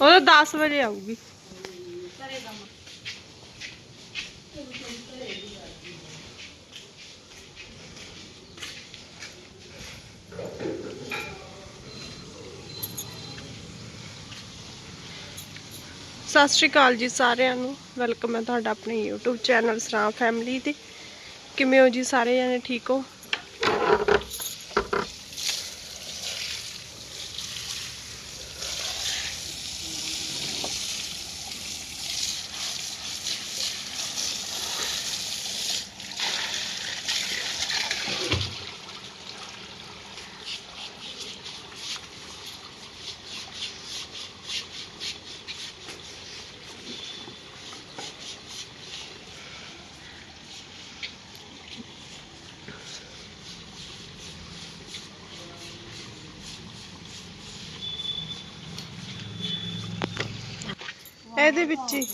ਉਹ 10 ਵਜੇ ਆਊਗੀ। ਸਤਿ ਸ਼੍ਰੀ ਅਕਾਲ ਜੀ ਸਾਰਿਆਂ ਨੂੰ। ਵੈਲਕਮ ਹੈ ਤੁਹਾਡਾ ਆਪਣੇ YouTube ਚੈਨਲ ਸਰਾਂ ਫੈਮਿਲੀ ਤੇ। ਕਿਵੇਂ ਹੋ ਜੀ ਸਾਰੇ ਜਣੇ? ਠੀਕ ਹੋ? ਇਹਦੇ ਵਿੱਚ ਹੀ।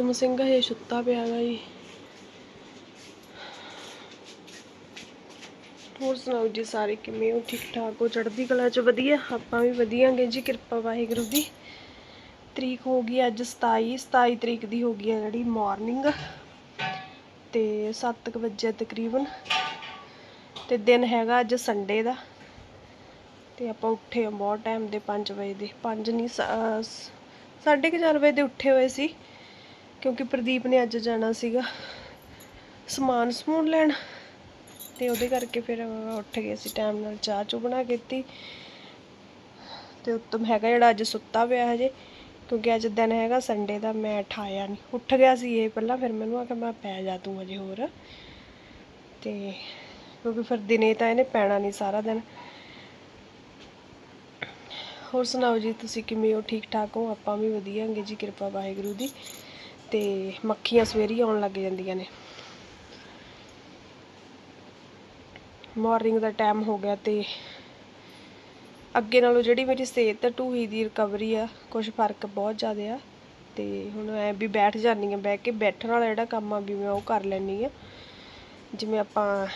ਉੱਤਮ ਸਿੰਘ ਹਜੇ ਸੁੱਤਾ ਪਿਆ ਗਾ ਜੀ। ਹੋਰ ਸੁਣਾਓ ਜੀ ਸਾਰੇ ਕਿਵੇਂ ਹੋ? ਠੀਕ ਠਾਕ ਹੋ? ਚੜ੍ਹਦੀ ਕਲਾ ਚ ਵਧੀਆ? ਆਪਾਂ ਵੀ ਵਧੀਆ ਜੀ, ਕਿਰਪਾ ਵਾਹਿਗੁਰੂ ਦੀ। ਤਰੀਕ ਹੋ ਗਈ ਅੱਜ 27 27 ਤਰੀਕ ਦੀ ਹੋ ਗਈ ਹੈ ਜਿਹੜੀ ਮਾਰਨਿੰਗ। ਤੇ 7 ਵਜੇ ਤਕਰੀਬਨ। ਤੇ ਦਿਨ ਹੈਗਾ ਅੱਜ ਸੰਡੇ ਦਾ। ਤੇ ਆਪਾਂ ਉੱਠੇ ਆ ਬਹੁਤ ਟਾਈਮ ਦੇ 5 ਵਜੇ ਦੇ। 5 ਨਹੀਂ ਸ- ਅਹ, ਸ- ਸਾਢੇ ਕੁ ਚਾਰ ਵਜੇ ਦੇ ਉੱਠੇ ਹੋਏ ਸੀ। ਕਿਉਂਕਿ ਪ੍ਰਦੀਪ ਨੇ ਅੱਜ ਜਾਣਾ ਸੀਗਾ ਸਮਾਨ ਸਮੂਨ ਲੈਣ ਤੇ ਉਹਦੇ ਕਰਕੇ ਫਿਰ ਉੱਠ ਗਏ ਸੀ ਟਾਈਮ ਨਾਲ ਚਾਹ ਚੂ ਬਣਾ ਕੇ ਦਿੱਤੀ। ਤੇ ਉੱਤਮ ਹੈਗਾ ਜਿਹੜਾ ਅੱਜ ਸੁੱਤਾ ਪਿਆ ਹਜੇ, ਕਿਉਂਕਿ ਅੱਜ ਦਿਨ ਹੈਗਾ ਸੰਡੇ ਦਾ, ਮੈਂ ਉਠਾਇਆ ਨਹੀਂ ਉੱਠ ਗਿਆ ਸੀ ਇਹ ਪਹਿਲਾਂ, ਫਿਰ ਮੈਨੂੰ ਆਖਿਆ ਮੈਂ ਪੈ ਜਾ ਤੂੰ ਅਜੇ ਹੋਰ। ਤੇ ਕਿਉਂਕਿ ਫਿਰ ਦਿਨੇ ਤਾਂ ਇਹਨੇ ਪੈਣਾ ਨਹੀਂ ਸਾਰਾ ਦਿਨ। ਹੋਰ ਸੁਣਾਓ ਜੀ, ਤੁਸੀਂ ਕਿਵੇਂ ਹੋ? ਠੀਕ ਠਾਕ ਹੋ? ਆਪਾਂ ਵੀ ਵਧੀਆ ਹਾਂਗੇ ਜੀ, ਕਿਰਪਾ ਵਾਹਿਗੁਰੂ ਦੀ। ਤੇ ਮੱਖੀਆਂ ਸਵੇਰੇ ਆਉਣ ਲੱਗ ਜਾਂਦੀਆਂ ਨੇ। ਮਾਰਨਿੰਗ ਦਾ ਟਾਈਮ ਹੋ ਗਿਆ ਤੇ ਅੱਗੇ ਨਾਲੋਂ ਜਿਹੜੀ ਮੇਰੀ ਸਿਹਤ ਹੈ ਢੂਹੀ ਦੀ ਰਿਕਵਰੀ ਆ ਕੁਝ ਫ਼ਰਕ ਬਹੁਤ ਜ਼ਿਆਦਾ ਆ। ਤੇ ਹੁਣ ਐ ਵੀ ਬੈਠ ਜਾਂਦੀ ਆ ਬਹਿ ਕੇ ਬੈਠਣ ਵਾਲਾ ਜਿਹੜਾ ਕੰਮ ਆ ਵੀ ਮੈਂ ਉਹ ਕਰ ਲੈਂਦੀ ਆ ਜਿਵੇਂ ਆਪਾਂ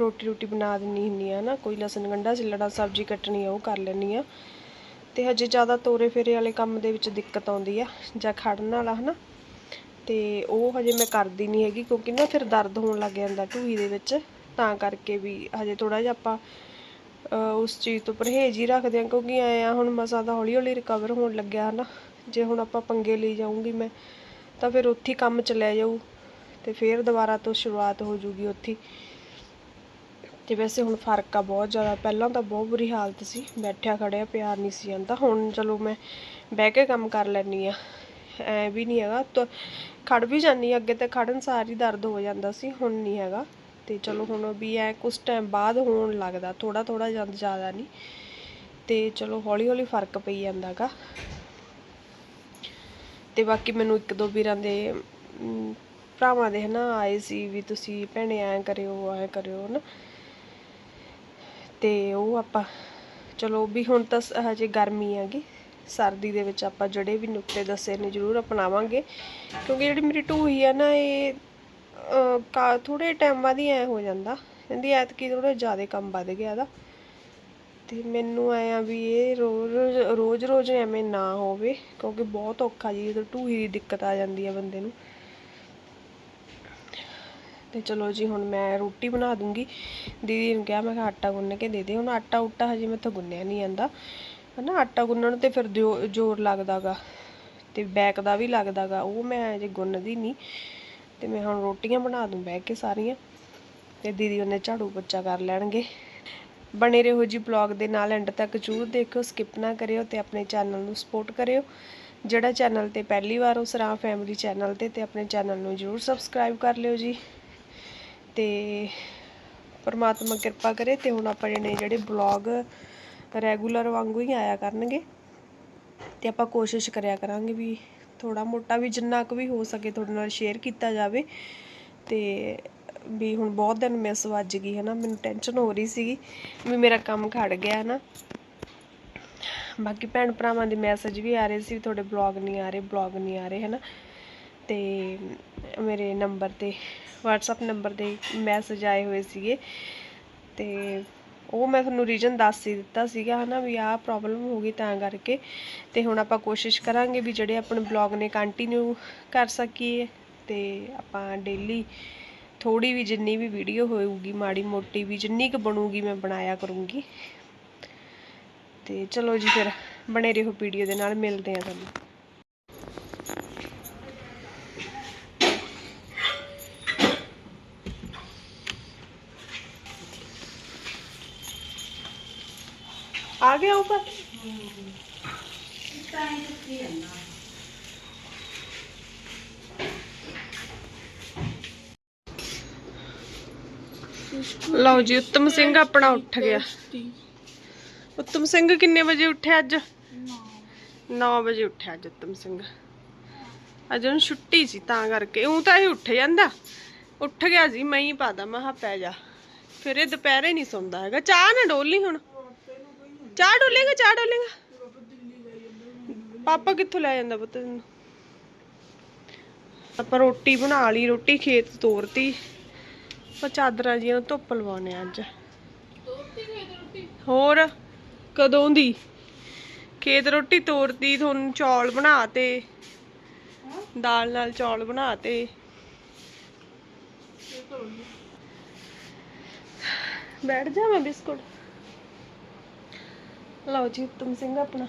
ਰੋਟੀ ਰੋਟੀ ਬਣਾ ਦਿੰਨੀ ਹੁੰਨੀ ਆ ਨਾ, ਕੋਈ ਲਸਣ ਗੰਢਾ ਛਿੱਲਣਾ ਸਬਜ਼ੀ ਕੱਟਣੀ ਆ, ਉਹ ਕਰ ਲੈਂਦੀ ਆ ਤੇ ਹਜੇ ਜ਼ਿਆਦਾ ਤੋਰੇ ਫੇਰੇ ਵਾਲੇ ਕੰਮ ਦੇ ਵਿੱਚ ਦਿੱਕਤ ਆਉਂਦੀ ਆ ਜਾਂ ਖੜਨ ਵਾਲਾ ਹਨਾ। ਤੇ ਉਹ ਹਜੇ ਮੈਂ ਕਰਦੀ ਨਹੀਂ ਹੈਗੀ ਕਿਉਂਕਿ ਨਾ ਫਿਰ ਦਰਦ ਹੋਣ ਲੱਗ ਜਾਂਦਾ ਢੂਹੀ ਦੇ ਵਿੱਚ। ਤਾਂ ਕਰਕੇ ਵੀ ਹਜੇ ਥੋੜਾ ਜਿਹਾ ਆਪਾਂ ਉਸ ਚੀਜ਼ ਤੋਂ ਪਰਹੇਜ਼ ਹੀ ਰੱਖਦੇ ਹਾਂ ਕਿਉਂਕਿ ਐ ਆ ਹੁਣ ਮਸਾ ਤਾਂ ਹੌਲੀ ਹੌਲੀ ਰਿਕਵਰ ਹੋਣ ਲੱਗਿਆ ਹਨਾ। ਜੇ ਹੁਣ ਆਪਾਂ ਪੰਗੇ ਲਈ ਜਾਊਂਗੀ ਮੈਂ, ਤਾਂ ਫਿਰ ਉੱਥੇ ਕੰਮ ਚੱਲਿਆ ਜਾਊ ਤੇ ਫਿਰ ਦੁਬਾਰਾ ਤੋਂ ਸ਼ੁਰੂਆਤ ਹੋ ਜੂਗੀ ਉੱਥੇ ਹੀ। ਤੇ ਵੈਸੇ ਹੁਣ ਫ਼ਰਕ ਆ ਬਹੁਤ ਜ਼ਿਆਦਾ। ਪਹਿਲਾਂ ਤਾਂ ਬਹੁਤ ਬੁਰੀ ਹਾਲਤ ਸੀ। ਬੈਠਿਆ ਖੜਿਆ ਪਿਆਰ ਨਹੀਂ ਸੀ ਜਾਂਦਾ। ਹੁਣ ਚਲੋ ਮੈਂ ਬਹਿ ਕੇ ਕੰਮ ਕਰ ਲੈਂਦੀ ਆ ਐ ਵੀ ਨਹੀਂ ਹੈਗਾ। ਤਾਂ ਖੜ ਵੀ ਜਾਂਦੀ ਅੱਗੇ ਤੇ ਖੜਨ ਸਾਰ ਹੀ ਦਰਦ ਹੋ ਜਾਂਦਾ ਸੀ, ਹੁਣ ਨਹੀਂ ਹੈਗਾ। ਤੇ ਚਲੋ ਹੁਣ ਵੀ ਐ ਕੁਝ ਟਾਈਮ ਬਾਅਦ ਹੋਣ ਲੱਗਦਾ ਥੋੜਾ ਥੋੜਾ ਜਦ ਜ਼ਿਆਦਾ ਨਹੀਂ। ਤੇ ਚਲੋ ਹੌਲੀ ਹੌਲੀ ਫ਼ਰਕ ਪਈ ਜਾਂਦਾਗਾ। ਤੇ ਬਾਕੀ ਮੈਨੂੰ ਇੱਕ ਦੋ ਵੀਰਾਂ ਦੇ ਭਰਾਵਾਂ ਦੇ ਹਨਾ ਆਏ ਸੀ ਵੀ ਤੁਸੀਂ ਭੈਣੇ ਐ ਕਰਿਓ ਐ ਕਰਿਓ ਨਾ ਤੇ ਉਹ ਆਪਾਂ, ਚਲੋ ਵੀ ਹੁਣ ਤਾਂ ਹਜੇ ਗਰਮੀ ਹੈਗੀ। ਸਰਦੀ ਦੇ ਵਿੱਚ ਆਪਾਂ ਜਿਹੜੇ ਵੀ ਨੁਕਤੇ ਦੱਸੇ ਨੇ ਜ਼ਰੂਰ ਅਪਣਾਵਾਂਗੇ। ਕਿਉਂਕਿ ਜਿਹੜੀ ਮੇਰੀ ਢੂਹੀ ਆ ਨਾ, ਇਹ ਕਾ ਥੋੜੇ ਟਾਈਮ ਬਾਅਦ ਹੀ ਐ ਹੋ ਜਾਂਦਾ। ਕਹਿੰਦੀ ਐਤਕੀ ਥੋੜਾ ਜ਼ਿਆਦਾ ਕੰਮ ਵੱਧ ਗਿਆ ਦਾ ਤੇ ਮੈਨੂੰ ਐ ਆ ਵੀ ਇਹ ਰੋਜ਼ ਰੋਜ਼ ਰੋਜ਼ ਐਵੇਂ ਨਾ ਹੋਵੇ, ਕਿਉਂਕਿ ਬਹੁਤ ਔਖਾ ਜੀ ਜਦੋਂ ਢੂਹੀ ਦੀ ਦਿੱਕਤ ਆ ਜਾਂਦੀ ਹੈ ਬੰਦੇ ਨੂੰ। ਤੇ ਚਲੋ ਜੀ, ਹੁਣ ਮੈਂ ਰੋਟੀ ਬਣਾ ਦੂੰਗੀ। ਦੀਦੀ ਨੂੰ ਕਿਹਾ, ਮੈਂ ਕਿਹਾ ਆਟਾ ਗੁੰਨ ਕੇ ਦੇ ਦੇ। ਹੁਣ ਆਟਾ ਉਟਾ ਹਜੇ ਮੈਥੋਂ ਗੁੰਨਿਆ ਨਹੀਂ ਜਾਂਦਾ। ਹਨਾ, ਆਟਾ ਗੁੰਨਣ ਤੇ ਫਿਰ ਦਿਓ- ਜ਼ੋਰ ਲੱਗਦਾਗਾ ਤੇ ਬੈਕ ਦਾ ਵੀ ਲੱਗਦਾਗਾ, ਉਹ ਮੈਂ ਜੇ ਗੁੰਨਦੀ ਨਹੀਂ ਤੇ ਮੈਂ ਹੁਣ ਰੋਟੀਆਂ ਬਣਾ ਦੂੰ ਬਹਿ ਕੇ ਸਾਰੀਆਂ, ਤੇ ਦੀਦੀ ਉਹਨੇ ਝਾੜੂ ਪੋਚਾ ਕਰ ਲੈਣਗੇ। ਬਣੇ ਰਹੋ ਜੀ ਬਲੌਗ ਦੇ ਨਾਲ ਐਂਡ ਤੱਕ ਜ਼ਰੂਰ ਦੇਖਿਓ ਸਕਿਪ ਨਾ ਕਰਿਓ ਤੇ ਆਪਣੇ ਚੈਨਲ ਨੂੰ ਸਪੋਰਟ ਕਰਿਓ। ਜਿਹੜਾ ਚੈਨਲ ਤੇ ਪਹਿਲੀ ਵਾਰ ਉਸ ਸਰਾਂ ਫੈਮਿਲੀ ਚੈਨਲ ਤੇ ਤੇ ਆਪਣੇ ਚੈਨਲ ਨੂੰ ਜ਼ਰੂਰ ਸਬਸਕ੍ਰਾਈਬ ਕਰ ਲਿਓ ਜੀ। ਤੇ ਪਰਮਾਤਮਾ ਕਿਰਪਾ ਕਰੇ ਤੇ ਹੁਣ ਆਪਾਂ ਜਿਹੜੇ ਜਿਹੜੇ ਬਲੌਗ ਰੈਗੂਲਰ ਵਾਂਗੂ ਹੀ ਆਇਆ ਕਰਨਗੇ। ਤੇ ਆਪਾਂ ਕੋਸ਼ਿਸ਼ ਕਰਿਆ ਕਰਾਂਗੇ ਵੀ ਥੋੜਾ ਮੋਟਾ ਵੀ ਜਿੰਨਾ ਕੁ ਵੀ ਹੋ ਸਕੇ ਤੁਹਾਡੇ ਨਾਲ ਸ਼ੇਅਰ ਕੀਤਾ ਜਾਵੇ। ਤੇ ਵੀ ਹੁਣ ਬਹੁਤ ਦਿਨ ਮਿਸ ਵੱਜ ਗਈ ਹੈ ਨਾ ਮੈਨੂੰ ਟੈਨਸ਼ਨ ਹੋ ਰਹੀ ਸੀਗੀ ਵੀ ਮੇਰਾ ਕੰਮ ਖੜ ਗਿਆ ਹੈ ਨਾ। ਬਾਕੀ ਭੈਣ ਭਰਾਵਾਂ ਦੇ ਮੈਸੇਜ ਵੀ ਆ ਰਹੇ ਸੀ ਵੀ ਤੁਹਾਡੇ ਬਲੌਗ ਨਹੀਂ ਆ ਰਹੇ ਬਲੌਗ ਨਹੀਂ ਆ ਰਹੇ ਹੈ ਨਾ ਤੇ ਮੇਰੇ ਨੰਬਰ ਤੇ, WhatsApp ਨੰਬਰ ਤੇ ਮੈਸੇਜ ਆਏ ਹੋਏ ਸੀਗੇ। ਤੇ ਉਹ ਮੈਂ ਤੁਹਾਨੂੰ ਰੀਜਨ ਦੱਸ ਹੀ ਦਿੱਤਾ ਸੀਗਾ ਹਨਾ ਵੀ ਆਹ ਪ੍ਰੋਬਲਮ ਹੋ ਗਈ ਤਾਂ ਕਰਕੇ ਤੇ ਹੁਣ ਆਪਾਂ ਕੋਸ਼ਿਸ਼ ਕਰਾਂਗੇ ਵੀ ਜਿਹੜੇ ਆਪਣੇ ਬਲੌਗ ਨੇ ਕੰਟੀਨਿਊ ਕਰ ਸਕੀਏ ਤੇ ਆਪਾਂ ਡੇਲੀ ਥੋੜੀ ਵੀ ਜਿੰਨੀ ਵੀ ਵੀਡੀਓ ਹੋਊਗੀ, ਮਾੜੀ ਮੋਟੀ ਵੀ ਜਿੰਨੀ ਕੁ ਬਣੂਗੀ ਮੈਂ ਬਣਾਇਆ ਕਰੂੰਗੀ। ਤੇ ਚਲੋ ਜੀ ਫਿਰ ਬਣੇ ਰਹੋ ਵੀਡੀਓ ਦੇ ਨਾਲ, ਮਿਲਦੇ ਆ ਤੁਹਾਨੂੰ। ਆ ਗਿਆ ਉੱਪਰ ਲਓ ਜੀ, ਉੱਤਮ ਸਿੰਘ ਆਪਣਾ ਉੱਠ ਗਿਆ। ਉੱਤਮ ਸਿੰਘ ਕਿੰਨੇ ਵਜੇ ਉੱਠਿਆ ਅੱਜ? 9 ਵਜੇ ਉੱਠਿਆ ਅੱਜ ਉੱਤਮ ਸਿੰਘ। ਅੱਜ ਉਹਨੂੰ ਛੁੱਟੀ ਸੀ, ਤਾਂ ਕਰਕੇ। ਉਹ ਤਾਂ ਇਹ ਉੱਠ ਜਾਂਦਾ। ਉੱਠ ਗਿਆ ਸੀ, ਮੈਂ ਹੀ ਪਾਦਾ ਮੈਂ ਕਿਹਾ ਪੈ ਜਾ। ਫਿਰ ਇਹ ਦੁਪਹਿਰੇ ਨਹੀਂ ਸੌਂਦਾ ਹੈਗਾ। ਚਾਹ ਨਾ ਡੋਲੀ ਹੁਣ। ਚਾਹ ਡੋਲੇਗਾ ਚਾਹ ਡੋਲੇਗਾ। ਪਾਪਾ ਕਿੱਥੋਂ ਲੈ ਜਾਂਦਾ ਪੁੱਤ ਤੈਨੂੰ? ਆਪਾਂ ਰੋਟੀ ਬਣਾ ਲਈ ਰੋਟੀ ਖੇਤ ਤੋਰਤੀ। ਆਪਾਂ ਚਾਦਰਾਂ ਜੀਆਂ ਨੂੰ ਧੁੱਪ ਲਵਾਉਣੇ ਆ ਅੱਜ। ਹੋਰ ਕਦੋਂ ਦੀ? ਖੇਤ ਰੋਟੀ ਤੋਰਤੀ ਤੁਹਾਨੂੰ ਚੌਲ ਬਣਾਤੇ। ਦਾਲ ਨਾਲ ਚੌਲ ਬਣਾਤੇ। ਬੈਠ ਜਾ ਮੈਂ ਬਿਸਕੁਟ। ਲਓ ਜੀ, ਉੱਤਮ ਸਿੰਘ ਆਪਣਾ।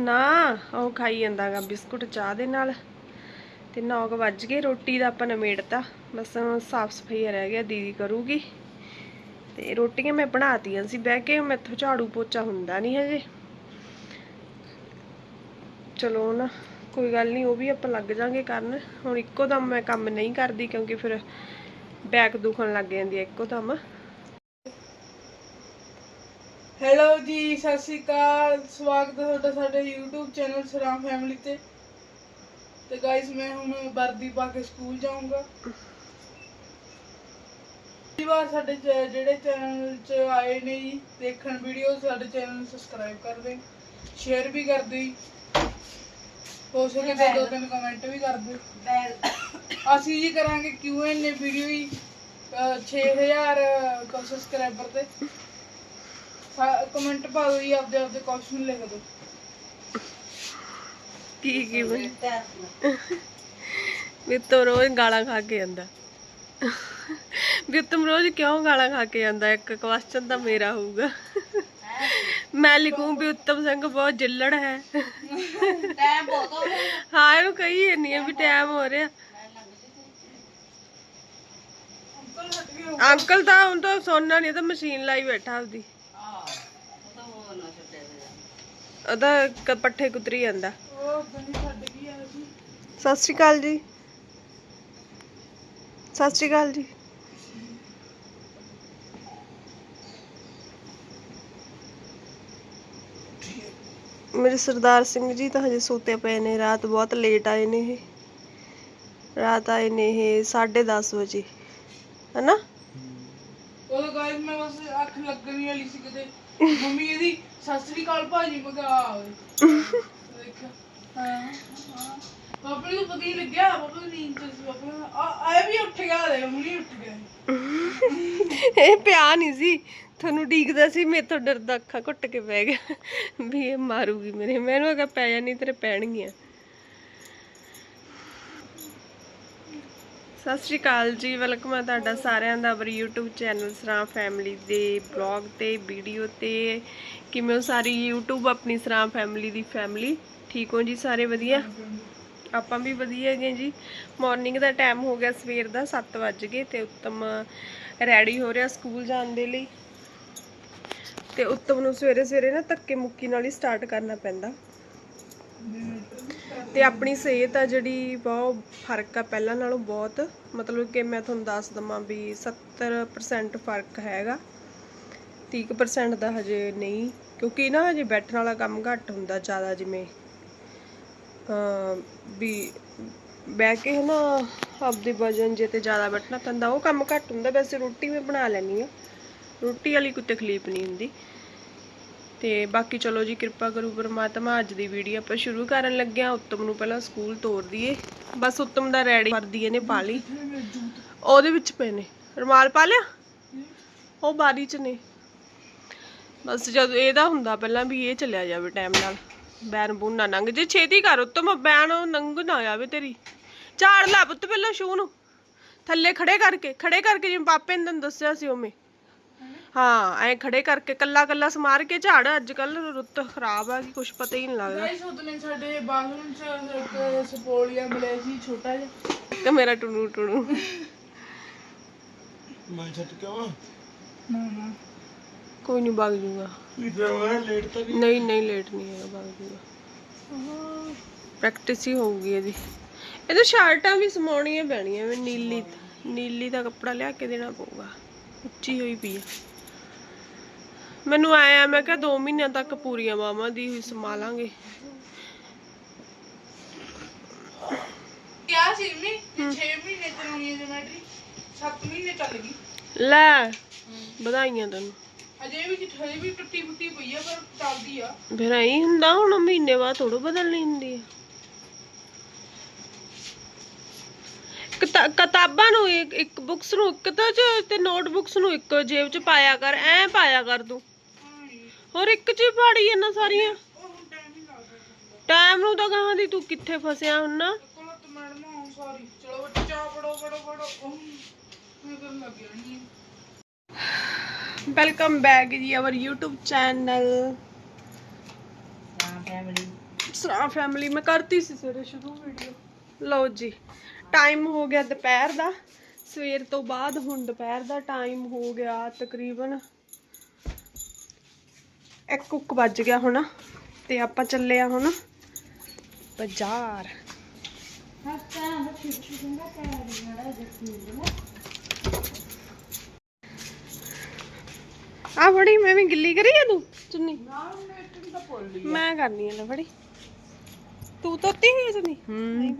ਨਾ, ਉਹ ਖਾਈ ਜਾਂਦਾਗਾ ਬਿਸਕੁਟ ਚਾਹ ਦੇ ਨਾਲ। ਤੇ 9 ਵੱਜ ਗਏ, ਰੋਟੀ ਦਾ ਆਪਾਂ ਨਮੇੜਤਾ। ਬਸ ਸਾਫ਼ ਸਫ਼ਾਈ ਰਹਿ ਗਿਆ, ਦੀਦੀ ਕਰੂਗੀ। ਤੇ ਰੋਟੀਆਂ ਮੈਂ ਬਣਾਤੀਆਂ ਸੀ, ਬਹਿ ਕੇ ਮੈਥੋਂ ਝਾੜੂ ਪੋਚਾ ਹੁੰਦਾ ਨਹੀਂ ਹਜੇ। ਚਲੋ ਨਾ, ਕੋਈ ਗੱਲ ਨਹੀਂ, ਉਹ ਵੀ ਆਪਾਂ ਲੱਗ ਜਾਾਂਗੇ ਕਰਨ। ਹੁਣ ਇੱਕੋ ਦਮ ਮੈਂ ਕੰਮ ਨਹੀਂ ਕਰਦੀ, ਕਿਉਂਕਿ ਫਿਰ ਬੈਕ ਦੁਖਣ ਲੱਗ ਜਾਂਦੀ ਹੈ ਇੱਕੋ ਦਮ। ਹੈਲੋ ਜੀ ਸਤਿ ਸ਼੍ਰੀ ਅਕਾਲ। ਸਵਾਗਤ ਹੈ ਤੁਹਾਡਾ ਸਾਡੇ YouTube ਚੈਨਲ ਸਰਾਮ ਫੈਮਿਲੀ ਤੇ। ਤੇ ਗਾਇਸ ਮੈਂ ਹੁਣ ਵਰਦੀ ਪਾ ਕੇ ਸਕੂਲ ਜਾਊਂਗਾ। ਪਹਿਲੀ ਵਾਰ ਸਾਡੇ ਚ- ਜਿਹੜੇ ਚੈਨਲ 'ਚ ਆਏ ਨੇ ਜੀ ਦੇਖਣ ਵੀਡੀਓ ਸਾਡੇ ਚੈਨਲ ਨੂੰ ਸਬਸਕ੍ਰਾਈਬ ਕਰ ਦੇ ਸ਼ੇਅਰ ਵੀ ਕਰ ਦਿਓ ਜੀ ਹੋ ਸਕੇ ਤਾਂ ਦੋ ਤਿੰਨ ਕਮੈਂਟ ਵੀ ਕਰ ਦਿਓ ਅਸੀਂ ਜੀ ਕਰਾਂਗੇ Q&A ਵੀਡੀਓ ਹੀ 6000 ਸਬਸਕ੍ਰਾਈਬਰ ਤੇ। ਕਮੈਂਟ ਪਾ ਦਿਓ ਜੀ ਆਪਦੇ ਆਪਦੇ ਕੁਐਸਚਨ ਲਿਖ ਦਿਓ। ਕੀ ਕੀ ਬਣ ਵੀ ਤੋ ਰੋਜ਼ ਗਾਲਾਂ ਖਾ ਕੇ ਜਾਂਦਾ ਵੀ ਤੁਮ ਰੋਜ਼ ਕਿਉਂ ਗਾਲਾਂ ਖਾ ਕੇ ਜਾਂਦਾ ਇੱਕ ਕੁਐਸਚਨ ਤਾਂ ਮੇਰਾ ਹੋਊਗਾ। ਮੈਂ ਲਿਖੂੰ ਵੀ ਉੱਤਮ ਸਿੰਘ ਬਹੁਤ ਜਿੱਲੜ ਹੈ। ਟਾਈਮ ਬਹੁਤ ਹੋ ਗਿਆ। ਹਾਂ ਇਹਨੂੰ ਕਹੀ ਨਹੀਂ ਹੈ ਵੀ ਟਾਈਮ ਹੋ ਰਿਹਾ। ਅੰਕਲ ਤਾਂ ਹੁਣ ਤਾਂ ਸੌਣਾ ਨਹੀਂ ਤਾਂ ਮਸ਼ੀਨ ਲਾਈ ਬੈਠਾ ਉਹਦਾ ਕ- ਪੱਠੇ ਕੁਤਰੀ ਜਾਂਦਾ। ਉਹ ਬੰਦੀ ਛੱਡ ਗਈ ਆ ਜੀ ਸਤਿ ਸ਼੍ਰੀ ਅਕਾਲ ਜੀ। ਸਤਿ ਸ਼੍ਰੀ ਅਕਾਲ ਜੀ। ਮੇਰੇ ਸਰਦਾਰ ਸਿੰਘ ਜੀ ਤਾਂ ਹਜੇ ਸੁੱਤੇ ਪਏ ਨੇ ਰਾਤ ਬਹੁਤ ਲੇਟ ਆਏ ਨੇ ਇਹ। ਰਾਤ ਆਏ ਨੇ ਇਹ 10:30 ਵਜੇ। ਹਨਾ? ਉਹ ਗਾਇਸ ਮੈਂ ਬਸ ਅੱਖ ਲੱਗਣੀ ਵਾਲੀ ਸੀ ਕਿਤੇ। ਮੰਮੀ ਇਹਦੀ ਸਤਿ ਸ੍ਰੀ ਅਕਾਲ ਭਾਜੀ ਮੈਂ ਕਿਹਾ ਹਾਂ ਹਾਂ ਪਾਪਾ ਨੂੰ ਪਤਾ ਹੀ ਲੱਗਿਆ, ਪਾਪਾ ਨੂੰ ਨੀਂਦ ਚ ਸੀ ਪਾਪਾ ਆ ਆਏ ਵੀ ਉੱਠ ਗਿਆ ਦੇ ਹੁਣੀ ਉੱਠ ਗਿਆ ਇਹ ਪਿਆ ਨਹੀਂ ਸੀ। ਤੁਹਾਨੂੰ ਡੀਕਦਾ ਸੀ, ਮੇਰੇ ਤੋਂ ਡਰਦਾ ਅੱਖਾਂ ਘੁੱਟ ਕੇ ਪੈ ਗਿਆ। ਵੀ ਇਹ ਮਾਰੂਗੀ ਮੇਰੇ। ਮੈਨੂੰ ਅਗਾ ਪੈ ਜਾ ਤੇਰੇ ਪੈਣਗੀਆਂ। ਸਤਿ ਸ਼੍ਰੀ ਅਕਾਲ ਜੀ, ਵੈਲਕਮ ਹੈ ਤੁਹਾਡਾ ਸਾਰਿਆਂ ਦਾ ਆਪਣੇ YouTube ਚੈਨਲ ਸਰਾਂ ਫੈਮਿਲੀ ਦੇ ਬਲੌਗ ਤੇ ਵੀਡੀਓ ਤੇ। ਕਿਵੇਂ ਹੋ ਸਾਰੀ YouTube ਆਪਣੀ ਸਰਾਂ ਫੈਮਿਲੀ ਦੀ ਫੈਮਿਲੀ ਠੀਕ ਹੋ ਜੀ ਸਾਰੇ ਵਧੀਆ? ਆਪਾਂ ਵੀ ਵਧੀਆ ਹੈਗੇ ਜੀ। ਮਾਰਨਿੰਗ ਦਾ ਟਾਈਮ ਹੋ ਗਿਆ ਸਵੇਰ ਦਾ 7 ਵੱਜ ਗਏ ਤੇ ਉੱਤਮ ਰੈਡੀ ਹੋ ਰਿਹਾ ਸਕੂਲ ਜਾਣ ਦੇ ਲਈ। ਤੇ ਉੱਤਮ ਨੂੰ ਸਵੇਰੇ ਸਵੇਰੇ ਨਾ ਧੱਕੇ ਮੁੱਕੀ ਨਾਲ ਹੀ ਸਟਾਰਟ ਕਰਨਾ ਪੈਂਦਾ। ਤੇ ਆਪਣੀ ਸਿਹਤ ਆ ਜਿਹੜੀ, ਬਹੁਤ ਫ਼ਰਕ ਆ ਪਹਿਲਾਂ ਨਾਲੋਂ ਬਹੁਤ। ਮਤਲਬ ਕਿ ਮੈਂ ਤੁਹਾਨੂੰ ਦੱਸ ਦਵਾਂ ਵੀ 70% ਫ਼ਰਕ ਹੈਗਾ। 30% ਦਾ ਹਜੇ ਨਹੀਂ, ਕਿਉਂਕਿ ਨਾ ਹਜੇ ਬੈਠਣ ਵਾਲਾ ਕੰਮ ਘੱਟ ਹੁੰਦਾ ਜ਼ਿਆਦਾ ਜਿਵੇਂ। ਵੀ ਬਹਿ ਕੇ ਨਾ ਆਪਦੇ ਵਜਨ ਜੇ ਤੇ ਜ਼ਿਆਦਾ ਬੈਠਣਾ ਪੈਂਦਾ, ਉਹ ਕੰਮ ਘੱਟ ਹੁੰਦਾ। ਵੈਸੇ ਰੋਟੀ ਮੈਂ ਬਣਾ ਲੈਣੀ ਆ ਰੋਟੀ ਵਾਲੀ ਕੋਈ ਤਕਲੀਫ ਨਹੀਂ ਹੁੰਦੀ। ਤੇ ਬਾਕੀ ਚਲੋ ਜੀ, ਕਿਰਪਾ ਕਰੂ ਪਰਮਾਤਮਾ, ਅੱਜ ਦੀ ਵੀਡੀਓ ਆਪਾਂ ਸ਼ੁਰੂ ਕਰਨ ਲੱਗਿਆ ਆ ਉੱਤਮ ਨੂੰ ਪਹਿਲਾਂ ਸਕੂਲ ਤੋਰ ਦਈਏ। ਬਸ ਉੱਤਮ ਦਾ ਰੈਡੀ ਕਰਦੀ ਇਹਨੇ ਪਾ ਲਈ। ਉਹਦੇ ਵਿੱਚ ਪਏ ਨੇ। ਰੁਮਾਲ ਪਾ ਲਿਆ? ਉਹ ਬਾਰੀ ਚ ਨੇ। ਬਸ ਜਦ ਇਹਦਾ ਹੁੰਦਾ ਪਹਿਲਾਂ ਵੀ ਇਹ ਚੱਲਿਆ ਜਾਵੇ ਟਾਈਮ ਨਾਲ। ਬੈਨ ਬੂਨ ਨਾ ਲੰਘ ਜੇ ਛੇਤੀ ਕਰ ਉੱਤਮ, ਬੈਨ ਉਹ ਨਾ ਜਾਵੇ ਤੇਰੀ। ਝਾੜ ਲਾ ਪੁੱਤ ਪਹਿਲਾਂ ਸ਼ੂ ਨੂੰ। ਥੱਲੇ ਖੜੇ ਕਰਕੇ ਖੜੇ ਕਰਕੇ ਜਿਵੇਂ ਪਾਪੇ ਨੇ ਤੈਨੂੰ ਦੱਸਿਆ ਸੀ ਉਵੇਂ। ਹਾਂ ਐ ਖੜੇ ਕਰਕੇ ਕੱਲਾ ਕੱਲਾ ਸਮਾਰ ਕੇ ਝਾੜ ਅੱਜ ਕੱਲ ਰੁੱਤ ਖਰਾਬ ਆ ਕਿ ਕੁਝ ਪਤਾ ਹੀ ਨਹੀਂ ਲੱਗਦਾ। ਗਾਇਸ ਉਹਨੇ ਸਾਡੇ ਬਾਥਰੂਮ ਚ ਇੱਕ ਸਪੋਲੀਆ ਮਿਲਿਆ ਸੀ ਛੋਟਾ ਜਿਹਾ। ਕਿ ਮੇਰਾ ਟੁਣੂ ਟੁਣੂ ਮੈਂ ਛੱਟ ਕੇ ਆਵਾਂ? ਨਾ ਨਾ। ਕੋਈ ਨਹੀਂ ਵਗ ਜੂਗਾ। ਵੀ ਫਿਰ ਮੈਂ ਲੇਟ ਤਾਂ ਨਹੀਂ? ਨਹੀਂ ਨਹੀਂ ਲੇਟ ਨਹੀਂ ਹੈਗਾ ਵਗ ਜੂਗਾ। ਪ੍ਰੈਕਟਿਸ ਹੀ ਹੋਊਗੀ ਇਹਦੀ। ਇਹਦੇ ਸ਼ਰਟਾਂ ਵੀ ਸਮਾਉਣੀਆਂ ਪੈਣੀਆਂ ਮੈਂ ਨੀਲੀ ਨੀਲੀ ਦਾ ਕੱਪੜਾ ਲਿਆ ਕੇ ਦੇਣਾ ਪਊਗਾ। ਉੱਚੀ ਹੋਈ ਪਈ ਆ। ਮੈਨੂੰ ਆਇਆ ਮੈਂ ਕਿਹਾ 2 ਮਹੀਨਿਆਂ ਤੱਕ ਪੂਰੀਆਂ ਬਾਹਾਂ ਦੀ ਹੋਈ ਸਮਾ ਲਾਂਗੇ ਕਿਆ ਸੀ ਮੀ 6 ਮਹੀਨੇ ਚਲਾਉਣੀ ਹੈ ਜਿਓਮੈਟਰੀ 7 ਮਹੀਨੇ ਚੱਲ ਗਈ। ਲੈ ਵਧਾਈਆਂ ਤੈਨੂੰ। ਅਜੇ ਵੀ ਜਿੱਥੇ ਵੀ ਟੁੱਟੀ ਫੁੱਟੀ ਪਈ ਆ ਪਰ ਚੱਲਦੀ ਆ। ਫਿਰ ਐਂ ਹੁੰਦਾ ਹੁਣ ਮਹੀਨੇ ਬਾਅਦ ਥੋੜੋ ਬਦਲਣੀ ਹੁੰਦੀ ਕਿਤਾ- ਕਿਤਾਬਾਂ ਨੂੰ ਇੱਕ ਬੁక్స్ ਨੂੰ ਇੱਕ ਤਾਂ ਤੇ ਨੋਟਬੁੱਕਸ ਨੂੰ ਇੱਕ ਜੇਬ ਚ ਪਾਇਆ ਕਰ ਐ ਪਾਇਆ ਕਰ ਤੂੰ। ਹੋਰ ਇੱਕ ਚ ਪਾੜੀ ਇਹਨਾਂ ਸਾਰੀਆਂ। ਟਾਈਮ ਨੂੰ ਤਾਂ ਕਹਾਂ ਦੀ ਤੂੰ ਕਿੱਥੇ ਫਸਿਆ ਹੁਣ ਨਾ ਵੈਲਕਮ ਬੈਕ ਜੀ our YouTube channel Sara family ਮੈਂ ਕਰਤੀ ਸੀ ਸਵੇਰੇ ਸ਼ੁਰੂ ਵੀਡੀਓ ਲਓ ਜੀ ਟਾਈਮ ਹੋ ਗਿਆ ਦੁਪਹਿਰ ਦਾ। ਸਵੇਰ ਤੋਂ ਬਾਅਦ ਹੁਣ ਦੁਪਹਿਰ ਦਾ ਟਾਈਮ ਹੋ ਗਿਆ ਤਕਰੀਬਨ। ਇੱਕ ਕੁੱਕ ਵੱਜ ਗਿਆ ਹੁਣ ਤੇ ਆਪਾਂ ਚੱਲੇ ਆ ਹੁਣ ਬਾਜ਼ਾਰ। ਆ ਫੜੀ ਮੈਂ ਵੀ ਗਿੱਲੀ ਕਰੀ ਆ ਤੂੰ ਚੁੰਨੀ? ਮੈਂ ਕਰਨੀ ਆ ਲੈ ਫੜੀ। ਤੂੰ ਤੋਤੀ ਹੋਈ ਚੁੰਨੀ? ਕਰਨੀ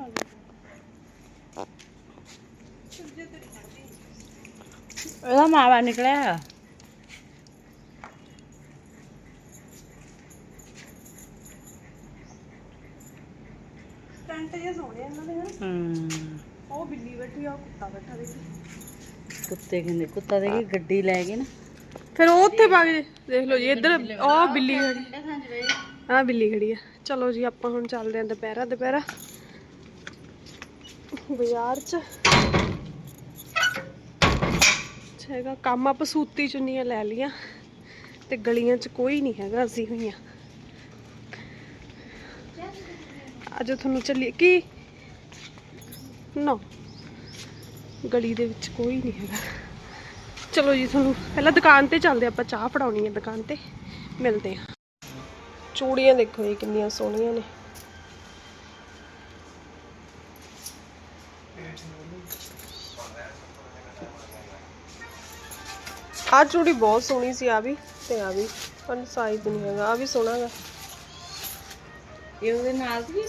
ਇਹਦਾ ਮਾਵਾ ਨਿਕਲਿਆ ਟੈਂਟ ਜੇ ਸੋਹਣੇ ਇਹਨਾਂ ਦੇ ਹਨਾ। ਹੂੰ। ਉਹ ਬਿੱਲੀ ਬੈਠੀ ਆ ਉਹ ਕੁੱਤਾ ਬੈਠਾ ਦੇਖੀ। ਕੁੱਤੇ ਕਹਿੰਦੇ ਕੁੱਤਾ ਦੇ ਗੱਡੀ ਲੈ ਗਏ ਨਾ। ਫਿਰ ਉਹ ਉੱਥੇ ਪਾ ਕੇ ਦੇਖ ਲਓ ਜੀ ਇੱਧਰ ਉਹ ਬਿੱਲੀ ਖੜੀ। ਆ ਬਿੱਲੀ ਖੜੀ ਆ। ਚਲੋ ਜੀ ਆਪਾਂ ਹੁਣ ਚੱਲਦੇ ਆਂ ਦੁਪਹਿਰਾ ਦੁਪਹਿਰਾ। ਬਾਜ਼ਾਰ ਚ। ਹੈਗਾ ਕੰਮ ਆਪਾਂ ਸੂਤੀ ਚੁੰਨੀਆਂ ਲੈ ਲੀਆਂ ਤੇ ਗਲੀਆਂ ਚ ਕੋਈ ਨਹੀਂ ਹੈਗਾ ਅਸੀਂ ਹੋਈਆਂ। ਅੱਜ ਤੁਹਾਨੂੰ ਚੱਲੀ ਕੀ? ਨਾ। ਗਲੀ ਦੇ ਵਿੱਚ ਕੋਈ ਨਹੀਂ ਹੈਗਾ। ਚਲੋ ਜੀ, ਤੁਹਾਨੂੰ ਪਹਿਲਾਂ ਦੁਕਾਨ ਤੇ ਚੱਲਦੇ ਆਪਾਂ ਚਾਹ ਫੜਾਉਣੀ ਹੈ ਦੁਕਾਨ ਤੇ। ਮਿਲਦੇ ਹਾਂ। ਚੂੜੀਆਂ ਦੇਖੋ ਇਹ ਕਿੰਨੀਆਂ ਸੋਹਣੀਆਂ ਨੇ। ਆ ਚੂੜੀ ਬਹੁਤ ਸੋਹਣੀ ਸੀ ਆ ਵੀ ਤੇ ਆ ਵੀ। ਪਰ ਸਾਈਜ਼ ਨਹੀਂ ਹੈਗਾ ਆ ਵੀ ਸੋਹਣਾ ਹੈਗਾ। ਇਹ ਉਹਦੇ ਨਾਲ ਵੀ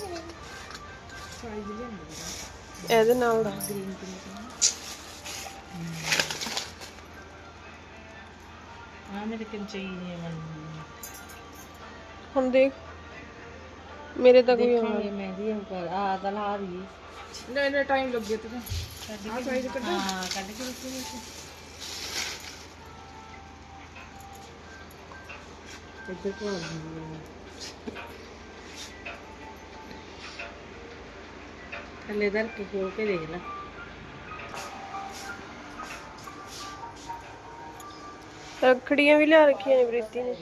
ਇਹਦੇ ਨਾਲ ਦਾ। ਆ ਮੇਰੇ ਕਿੰਨ ਚਾਹੀਦੀ ਹੈ ਮੈਨੂੰ। ਹੁਣ ਦੇਖ। ਮੇਰੇ ਤਾਂ ਕੋਈ ਦੇਖਾਂਗੇ ਮੈਂ ਵੀ ਉਹ ਕਰ ਆ ਤਾਂ ਲਾ ਦੀ ਨਹੀਂ ਨਹੀਂ ਟਾਈਮ ਲੱਗੇ ਤੇ ਆ ਸਾਈਜ਼ ਕੱਢ। ਹਾਂ ਕੱਢ ਕੇ ਰੱਖੀ ਵਿੱਚ ਇੱਧਰ ਕੋਲ ਥੱਲੇ ਧਰ ਕੇ ਖੋਲ ਕੇ ਦੇਖ ਲੈ। ਰੱਖੜੀਆਂ ਵੀ ਲਿਆ ਰੱਖੀਆਂ ਨੇ ਪ੍ਰੀਤੀ ਨੇ।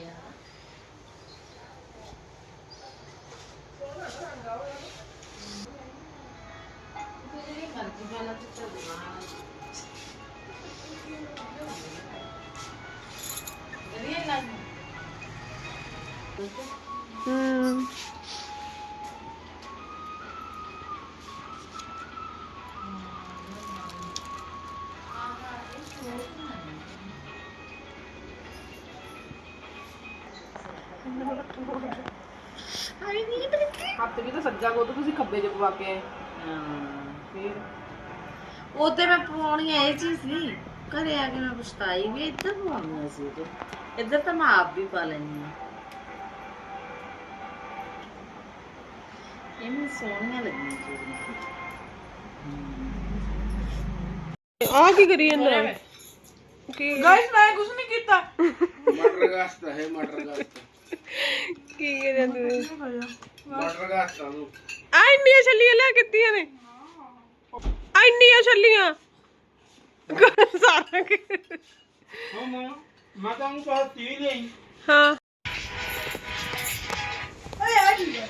ਸੱਜਾ ਕੋ ਤੁਸੀਂ ਖੱਬੇ ਚ ਪਵਾ ਕੇ ਆਏ। ਫਿਰ? ਉਹਦੇ ਮੈਂ ਪਵਾਉਣੀ ਐ ਇਹ ਚੀਜ਼ ਸੀ। ਘਰੇ ਆ ਕੇ ਮੈਂ ਪਛਤਾਈ ਵੀ ਇੱਧਰ ਪਵਾਉਣੀ ਸੀ ਤੇ ਇੱਧਰ ਤਾਂ ਮੈਂ ਆਪ ਵੀ ਪਾ ਲੈਣੀ ਆ ਆ ਕੀ ਕਰੀ ਜਾਂਦਾ ਕੀ? ਗਾਇਸ ਮੈਂ ਕੁਝ ਨਹੀਂ ਕੀਤਾ। ਮਟਰ ਗਾਸਤਾ ਹੈ ਮਟਰ ਗਾਸਤਾ ਕੀ ਕਰਿਆ ਤੂੰ? ਆ ਇੰਨੀਆਂ ਛੱਲੀਆਂ ਲੈ ਕਿੱਦੀਆਂ ਨੇ ਆ ਇੰਨੀਆਂ ਛੱਲੀਆਂ ਸਾਰਾ ਮੈਂ ਤਾਂ ਉਹ ਕਹਾ ਤੀ ਲਈ ਹਾਂ ਓਏ ਆ ਜੀ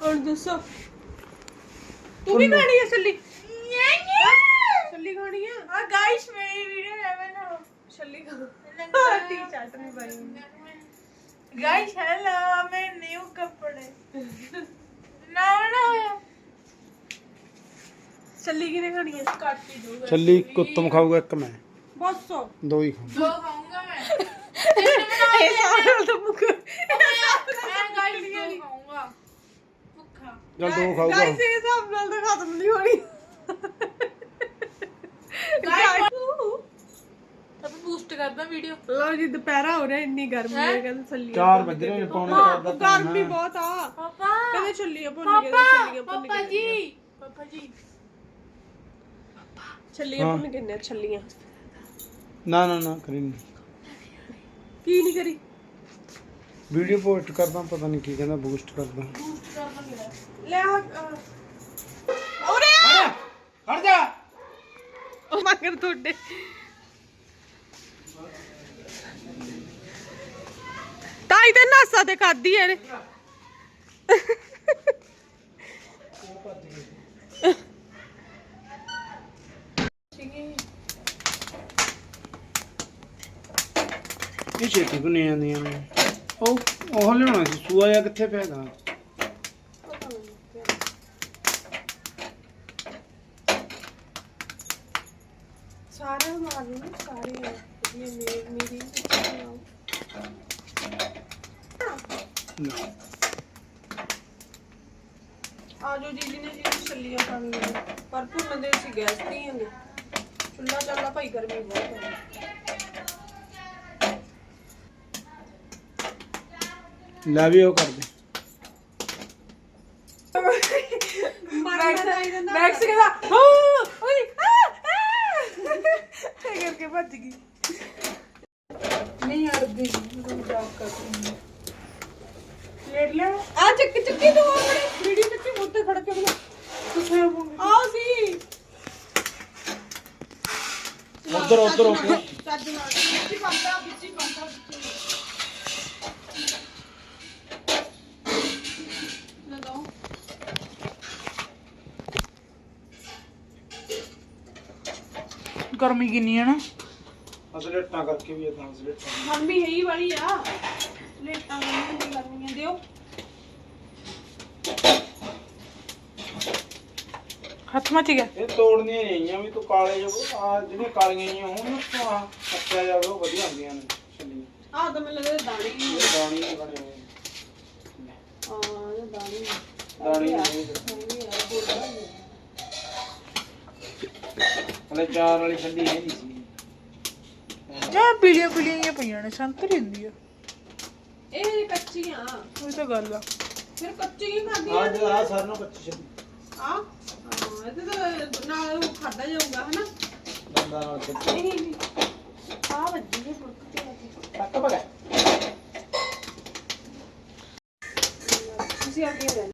ਹੁਣ ਦੱਸੋ ਤੂੰ ਵੀ ਖਾਣੀ ਹੈ ਛੱਲੀ ਛੱਲੀ ਖਾਣੀ ਆ ਆ ਗਾਇਸ ਮੇਰੀ ਵੀਡੀਓ ਐਵੇਂ ਨਾ ਛੱਲੀ ਖਾਓ ਟੀ ਚਾਟ ਨਹੀਂ ਬਣੀ गाइस हेलो हमें न्यू कपड़े। ना ना चली की खानी है काट के दो। चली को तुम खाओगे एक मैं। बहुत सो। दो ही खाऊँगा दो खाऊँगा मैं। ये तो मैं गाइस दो खाऊँगा। भूखा चल दो खाऊँगा गाइस ये सब नाल खत्म नहीं हो गाइस ਅਬ ਬੂਸਟ ਕਰਦਾ ਵੀਡੀਓ ਲਓ ਜੀ ਦੁਪਹਿਰਾ ਹੋ ਰਿਹਾ ਇੰਨੀ ਗਰਮੀ ਹੈ ਕਹਿੰਦੇ ਚੱਲੀਏ 4 ਵਜੇ ਨੇ ਪੌਣੇ 4 ਦਾ ਗਰਮੀ ਬਹੁਤ ਆ ਪਾਪਾ ਕਹਿੰਦੇ ਚੱਲੀਏ ਭੁੰਨ ਕੇ ਚੱਲੀਏ ਭੁੰਨ ਕੇ ਪਾਪਾ ਜੀ ਪਾਪਾ ਜੀ ਛੱਲੀਆਂ ਭੁੰਨ ਕੇ ਨੇ ਛੱਲੀਆਂ ਨਾ ਨਾ ਨਾ ਕਰੀ ਨਹੀਂ ਕੀ ਨਹੀਂ ਕਰੀ ਵੀਡੀਓ ਪੋਸਟ ਕਰਦਾ ਪਤਾ ਨਹੀਂ ਕੀ ਕਹਿੰਦਾ ਬੂਸਟ ਕਰਦਾ ਬੂਸਟ ਕਰਦਾ ਲੈ ਉਰੇ ਹਟ ਜਾ ਉਹ ਮਗਰ ਤੁਹਾਡੇ ਤਾਈ ਤੇ ਨਾਸਾ ਤੇ ਖਾਦੀ ਐ ਨੇ ਇਹ ਛੇਤੀ ਕੋ ਨਹੀਂ ਨੇ। ਉਹ ਉਹ ਲਿਆਉਣਾ ਸੀ, ਸੂਆ ਜਾਂ ਕਿੱਥੇ ਪਿਆਗਾ ਸਾਰੇ ਮਾਰਨੇ ਨੇ ਸਾਰੇ ਇਹ ਮੇਰੀ ਮੇਰੀ ਆ ਜੋ ਜੀ ਨੇ ਜੀ ਛੱਲੀਆਂ ਖਾਣੀਆਂ ਪਰ ਭੁੰਨ ਦੇ ਸੀ ਗੈਸ ਤੇ ਹੀ ਹੁੰਦੇ। ਚੁੱਲਾ ਚੱਲਦਾ ਭਾਈ, ਗਰਮੀ ਬਹੁਤ ਹੈ ਲੈ ਵੀ ਉਹ ਕਰ ਦੇ ਮੈਕਸ ਕਹਿੰਦਾ ਹਾਂ ਓਏ ਆ ਤੇ ਕਰਕੇ ਭੱਜ ਗਈ ਨਹੀਂ ਅੜਦੀ ਤੂੰ ਜਾ ਕਰ ਲੇਟ ਲਿਆ ਆ ਚੱਕ ਚੱਕੀ ਤੋਂ ਆਪਣੀ ਵੀਡੀਓ ਚੱਕੀ ਮੁੱਤੇ ਖੜ ਕੇ ਬਣਾ ਕਿੱਥੇ ਆਉਂਗੇ ਆ ਸੀ ਉਧਰ ਉਧਰ ਹੋ ਕੇ। ਚੱਜ ਨਾਲ ਵਿੱਚੀ ਪੰਦਾ ਵਿੱਚੀ ਪੰਦਾ ਲਗਾਓ ਗਰਮੀ ਕਿੰਨੀ ਹੈ ਨਾ? ਅਸਲੇਟਾਂ ਕਰਕੇ ਵੀ ਇਦਾਂ ਅਸਲੇਟਾਂ। ਮੰਮੀ ਹੈ ਹੀ ਵਾਲੀ ਆ। ਲੇਟਾਂ ਨਹੀਂ ਕਰਨੀਆਂ ਦਿਓ। ਹੱਥ ਮੱਚ ਗਿਆ ਇਹ ਤੋੜਨੀਆਂ ਨਹੀਂ ਆਈਆਂ ਵੀ ਤੂੰ ਕਾਲੇ ਜੋ ਆ ਜਿਹੜੀਆਂ ਕਾਲੀਆਂ ਆਈਆਂ ਹੋਣ ਨਾ ਤੂੰ ਆ ਕੱਚਾ ਜਾਵੇ ਉਹ ਵਧੀਆ ਹੁੰਦੀਆਂ ਨੇ ਛੱਲੀਆਂ। ਆ ਤਾਂ ਮੈਨੂੰ ਲੱਗਦਾ ਦਾਣੀ ਹੀ ਇਹ ਦਾਣੀ ਨਹੀਂ ਬਣੇ ਹੋਏ ਆ ਇਹ ਦਾਣੀ ਹੀ ਦਾਣੀ ਨਹੀਂ ਹੈਗੀ ਆ ਗੋਲਾ ਹਲੇ ਚਾਰ ਵਾਲੀ ਛੱਲੀ ਹੈ ਨਹੀਂ ਸੀ। ਜਾਂ ਪੀਲੀਆਂ ਪੀਲੀਆਂ ਜਿਹੀਆਂ ਪਈਆਂ ਨੇ ਸੰਤਰੀ ਹੁੰਦੀ ਆ। ਇਹ ਕੱਚੀਆਂ। ਉਹ ਤਾਂ ਗੱਲ ਆ। ਫਿਰ ਕੱਚੀ ਹੀ ਖਾਂਦੀਆਂ ਅੱਜ ਆ? ਸਰ ਨੂੰ ਕੱਚੀ ਛੱਲੀ। ਆ ਤਾਂ ਨਾਲ ਉਹ ਖਾਦਾ ਜਾਊਗਾ ਹਨਾ? ਦੰਦਾਂ ਨਾਲ ਛੱਲੀ ਨਹੀਂ ਨਹੀਂ। ਆ ਵੱਜੀ ਤੇ। ਟੱਕ ਤੁਸੀਂ ਅੱਗੇ ਰਹਿ